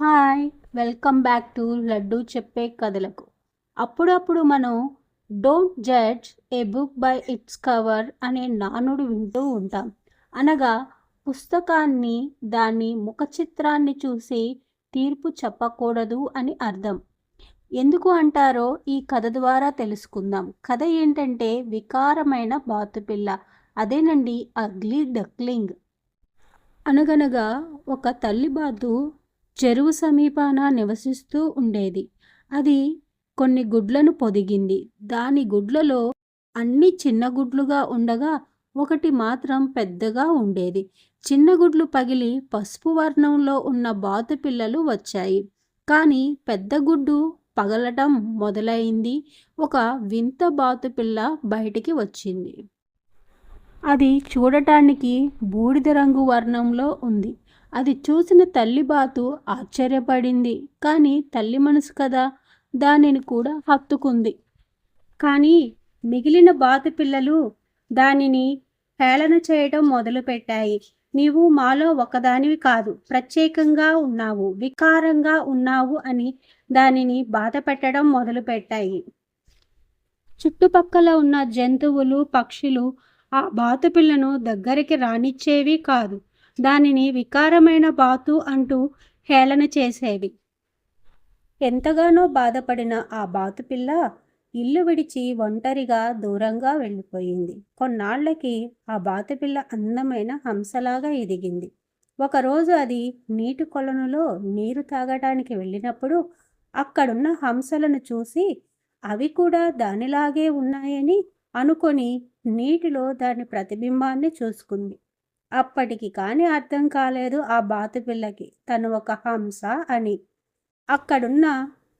Hi welcome back to Laddu చెప్పే కథలకు. అప్పుడప్పుడు మనం don't judge a book by its cover అనే నానుడు వింటూ ఉంటాం. అనగా పుస్తకాన్ని దాని ముఖ చిత్రాన్ని చూసి తీర్పు చెప్పకూడదు అని అర్థం. ఎందుకు అంటారో ఈ కథ ద్వారా తెలుసుకుందాం. కథ ఏంటంటే వికారమైన బాతుపిల్ల అదేనండి అగ్లీ డక్లింగ్ అనగనగా ఒక తల్లి బాతు చెరువు సమీపాన నివసిస్తూ ఉండేది. అది కొన్ని గుడ్లను పొదిగింది. దాని గుడ్లలో అన్ని చిన్న గుడ్లుగా ఉండగా ఒకటి మాత్రం పెద్దగా ఉండేది. చిన్న గుడ్లు పగిలి పసుపు వర్ణంలో ఉన్న బాతు పిల్లలు వచ్చాయి. కానీ పెద్ద గుడ్డు పగలటం మొదలైంది. ఒక వింత బాతు పిల్ల బయటికి వచ్చింది. అది చూడటానికి బూడిద రంగు వర్ణంలో ఉంది. అది చూసిన తల్లి బాతు ఆశ్చర్యపడింది. కానీ తల్లి మనసు కదా దానిని కూడా హత్తుకుంది. కానీ మిగిలిన బాతు పిల్లలు దానిని హేళన చేయటం మొదలుపెట్టాయి. నీవు మాలో ఒకదానివి కాదు ప్రత్యేకంగా ఉన్నావు వికారంగా ఉన్నావు అని దానిని బాధ పెట్టడం మొదలుపెట్టాయి. చుట్టుపక్కల ఉన్న జంతువులు పక్షులు ఆ బాతు పిల్లను దగ్గరికి రానిచ్చేవి కాదు. దానిని వికారమైన బాతు అంటూ హేళన చేసేవి. ఎంతగానో బాధపడిన ఆ బాతు పిల్ల ఇల్లు విడిచి ఒంటరిగా దూరంగా వెళ్ళిపోయింది. కొన్నాళ్ళకి ఆ బాతుపిల్ల అందమైన హంసలాగా ఎదిగింది. ఒకరోజు అది నీటి కొలనులో నీరు తాగడానికి వెళ్ళినప్పుడు అక్కడున్న హంసలను చూసి అవి కూడా దానిలాగే ఉన్నాయని అనుకొని నీటిలో దాని ప్రతిబింబాన్ని చూసుకుంది. అప్పటికి కానీ అర్థం కాలేదు ఆ బాతుపిల్లకి తను ఒక హంస అని. అక్కడున్న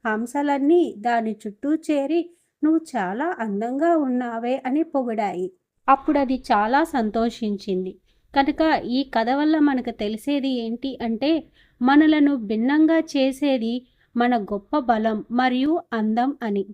హంసలన్నీ దాని చుట్టూ చేరి నువ్వు చాలా అందంగా ఉన్నావే అని పొగిడాయి. అప్పుడు అది చాలా సంతోషించింది. కనుక ఈ కథ వల్ల మనకు తెలిసేది ఏంటి అంటే మనలను భిన్నంగా చేసేది మన గొప్ప బలం మరియు అందం అని.